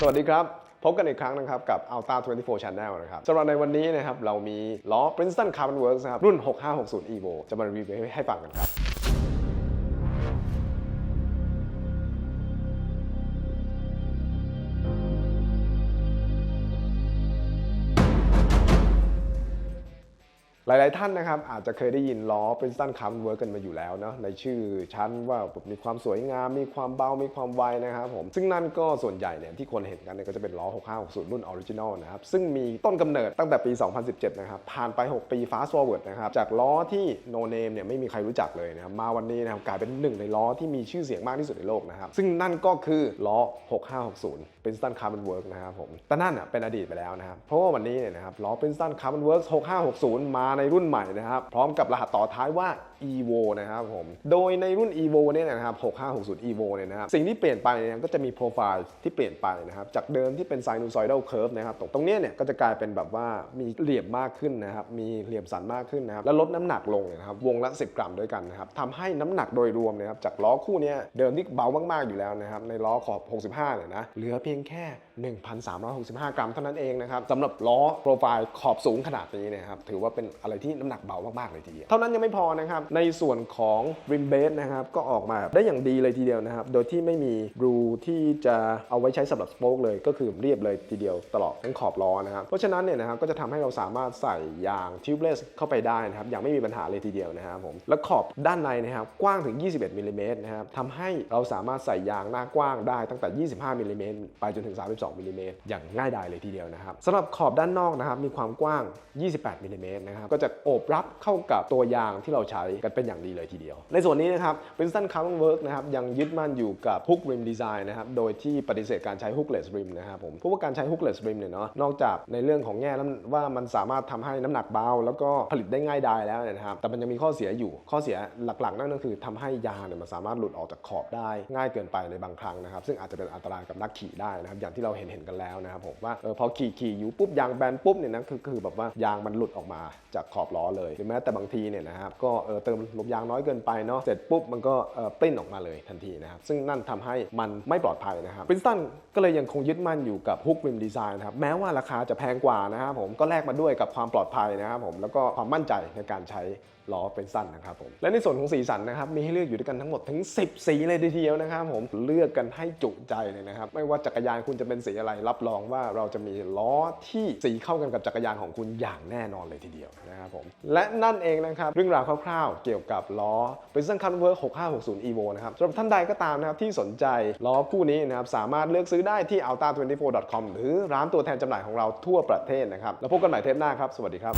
สวัสดีครับ พบกันอีกครั้งนะครับ กับ Alta 24 Channel นะครับสำหรับในวันนี้นะครับ เรามีล้อ Princeton Carbon Works นะครับ รุ่น 6560 Evo จะมารีวิวให้ฟังกันครับ หลาย ๆ ท่านนะครับอาจจะเคยได้ยินล้อ Princeton Carbon Works กันมาอยู่แล้วเนาะในชื่อชั้นว่ามีความสวยงาม มีความเบา มีความไวนะครับผม ซึ่งนั่นก็ส่วนใหญ่เนี่ยที่คนเห็นกันเนี่ยก็จะเป็นล้อ 6560 รุ่นออริจินอลนะครับ ซึ่งมีต้นกำเนิดตั้งแต่ปี 2017 นะครับ ผ่านไป 6 ปี fast forward นะครับ จากล้อที่ no name เนี่ยไม่มีใครรู้จักเลยนะครับ มาวันนี้นะครับกลายเป็นหนึ่งในล้อที่มีชื่อเสียงมากที่สุดในโลกนะครับ ซึ่งนั่นก็คือล้อ 6560 Princeton Carbon Works นะครับผมแต่นั่นเป็นอดีตไปแล้วนะครับ เพราะว่าวันนี้เนี่ยนะครับล้อ Princeton Carbon Works 6560 มาในรุ่นใหม่นะครับ พร้อมกับรหัสต่อท้ายว่า Evo นะครับผม โดยในรุ่น Evo เนี่ยนะครับ6560 Evo เนี่ยนะครับ สิ่งที่เปลี่ยนไปเนี่ยก็จะมีโปรไฟล์ที่เปลี่ยนไปนะครับ จากเดิมที่เป็น sinusoidal curve นะครับ ตรงตรงนี้เนี่ยก็จะกลายเป็นแบบว่ามีเหลี่ยมมากขึ้นนะครับ มีเหลี่ยมสันมากขึ้นนะครับ แล้วลดน้ำหนักลงเนี่ยนะครับ วงละ 10 กรัมด้วยกันนะครับทำให้น้ำหนักโดยรวมนะครับ จากล้อคู่เนี้ยเดิมที่เบามากๆอยู่แล้วนะครับ ในล้อขอบ 65 เนี่ยนะ เหลือเพียงแค่ 1,365 กรัมเท่านั้นเองนะครับสำหรับล้อโปรไฟล์ขอบสูงขนาดนี้นะครับ ถือว่าเป็นอะไรที่น้ำหนักเบามากๆเลยทีเดียว เท่านั้นยังไม่พอนะครับในส่วนของริมเบสนะครับก็ออกมาได้อย่างดีเลยทีเดียวนะครับ โดยที่ไม่มีรูที่จะเอาไว้ใช้สำหรับสโป๊กเลย ก็คือเรียบเลยทีเดียวตลอดทั้งขอบล้อนะครับเพราะฉะนั้นเนี่ยนะครับก็จะทำให้เราสามารถใส่ยางทิวเลสเข้าไปได้นะครับอย่างไม่มีปัญหาเลยทีเดียวนะครับผมและขอบด้านในนะครับกว้างถึง 21มิลลิเมตรนะครับทำให้เราสามารถใส่ยางหน้ากว้างได้ตั้งแต่ 25มิลลิเมตรไปจนถึง 32มิลลิเมตรอย่างง่ายดายเลยทีเดียวนะครับสำหรับขอบด้านนอกนะครับมีความกว้าง 28มิลลิเมตรนะครับก็จะโอบรับเข้ากับตัวยางที่เราใช้กันเป็นอย่างดีเลยทีเดียว ในส่วนนี้นะครับ Princeton Carbon Works นะครับยังยึดมั่นอยู่กับ hook rim design นะครับโดยที่ปฏิเสธการใช้ hookless rim นะครับผมเพราะว่าการใช้ hookless rim เนี่ยเนาะนอกจากในเรื่องของแง่น้ำว่ามันสามารถทำให้น้ำหนักเบา แล้วก็ผลิตได้ง่ายดายแล้วนะครับแต่มันยังมีข้อเสียอยู่ข้อเสียหลักๆ นั่นก็คือทำให้ยางเนี่ยมันสามารถหลุดออกจากขอบได้ง่ายเกินไปในบางครั้งนะครับซึ่งอาจจะเป็นอันตรายกับนักขี่ได้นะครับอย่างที่เราเห็นเห็นๆกันแล้วนะครับผมว่าเออพอขี่ขี่อยู่ปุ๊บยางแบนปุ๊บเนี่ยนะคือคือแบบว่ายางมันหลุดออกมาจากขอบล้อเลยหรือแม้แต่บางทีเนี่ยนะครับก็เออเติมลมยางน้อยเกินไปเนาะเสร็จปุ๊บมันก็เปลิ้นออกมาเลยทันทีนะครับซึ่งนั่นทำให้มันไม่ปลอดภัยนะครับ Princeton ก็เลยยังคงยึดมั่นอยู่กับ hook rim design นะครับแม้ว่าราคาจะแพงกว่านะครับผมก็แลกมาด้วยกับความปลอดภัยนะครับผมแล้วก็ความมั่นใจในการใช้ล้อเป็นสั้นนะครับผมและในส่วนของสีสันนะครับมีให้เลือกอยู่ด้วยกันทั้งหมดถึง 10 สีเลยทีเดียวนะครับผมเลือกกันให้จุใจเลยนะครับไม่ว่าจักรยานคุณจะเป็นสีอะไรรับรองว่าเราจะมีล้อที่สีเข้ากันกับจักรยานของคุณอย่างแน่นอนเลยทีเดียวนะครับผมและนั่นเองนะครับเรื่องราวคร่าวเกี่ยวกับล้อ Precision Convert 6560 Evo นะครับสำหรับท่านใดก็ตามนะครับที่สนใจล้อคู่นี้นะครับสามารถเลือกซื้อได้ที่ alta24.com หรือร้านตัวแทนจำหน่ายของเราทั่วประเทศนะครับ แล้วพบกันใหม่เทปหน้าครับ สวัสดีครับ